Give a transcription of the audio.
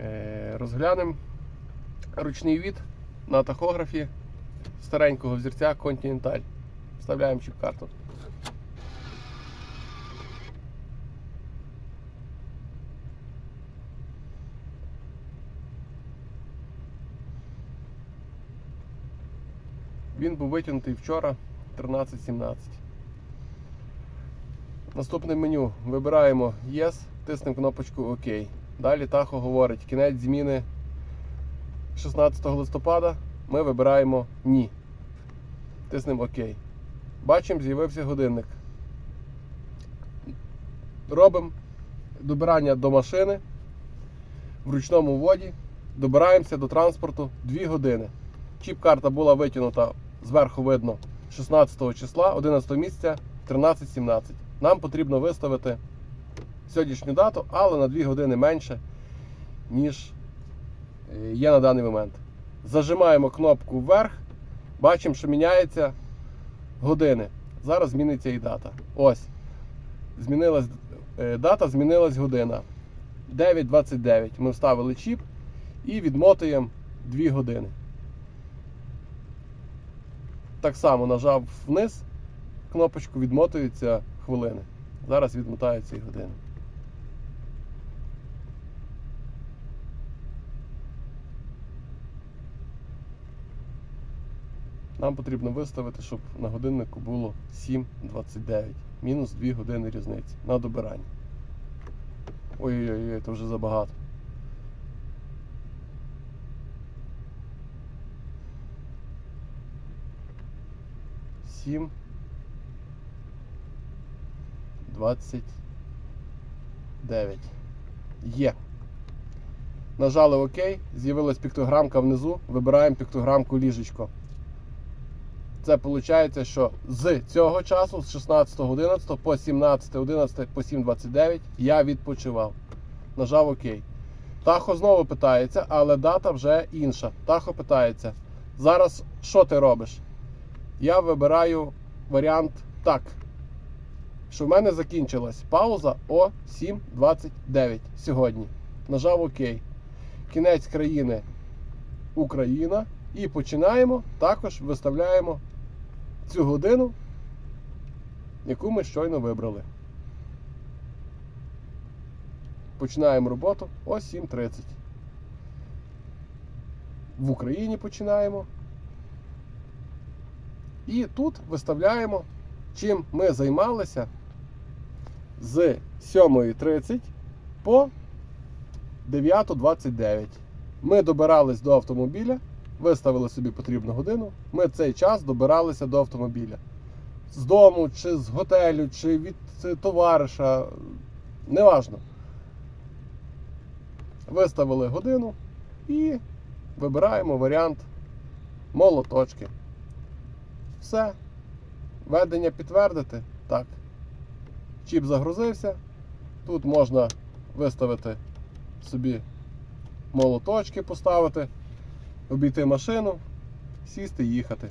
Е, Розглянемо ручний від на тахографі старенького взірця Continental. Вставляємо чіп-карту. Він був витягнутий вчора 13.17. Наступне меню. Вибираємо Yes, тиснемо кнопочку ОК. Далі Тахо говорить кінець зміни 16 листопада. Ми вибираємо Ні. Тиснемо ОК. Бачимо, з'явився годинник. Робимо добирання до машини в ручному воді. Добираємося до транспорту 2 години. Чіп-карта була витягнута зверху видно 16 числа 11 місяця 13.17. Нам потрібно виставити сьогоднішню дату, але на 2 години менше, ніж е, є на даний момент. Зажимаємо кнопку вверх, бачимо, що міняється години. Зараз зміниться і дата. Ось. Змінилась е, дата, змінилась година. 9.29. Ми вставили чіп і відмотуємо 2 години. Так само нажав вниз, кнопочку відмотуються хвилини. Зараз відмотаються і години. Нам потрібно виставити, щоб на годиннику було 7.29. Мінус 2 години різниці на добирання. Ой-ой-ой, це вже забагато. Сім. Двадцять дев'ять. Є. Нажали ОК, з'явилась піктограмка внизу, вибираємо піктограмку ліжечко. Це виходить, що з цього часу, з 16.11 по 17.11 по 7.29 я відпочивав. Нажав ОК. Тахо знову питається, але дата вже інша. Тахо питається: зараз що ти робиш? Я вибираю варіант так. Що в мене закінчилась пауза о 7.29 сьогодні. Нажав ОК. Кінець країни Україна. І починаємо, також виставляємо цю годину, яку ми щойно вибрали. Починаємо роботу о 7.30. В Україні починаємо. І тут виставляємо, чим ми займалися з 7.30 по 9.29. Ми добирались до автомобіля, виставили собі потрібну годину. Ми цей час добиралися до автомобіля. З дому, чи з готелю, чи від е, товариша. Неважно. Виставили годину і вибираємо варіант молоточки. Все. Ведення підтвердити. Так. Чіп загрузився. Тут можна виставити собі молоточки поставити, обійти машину, сісти, їхати.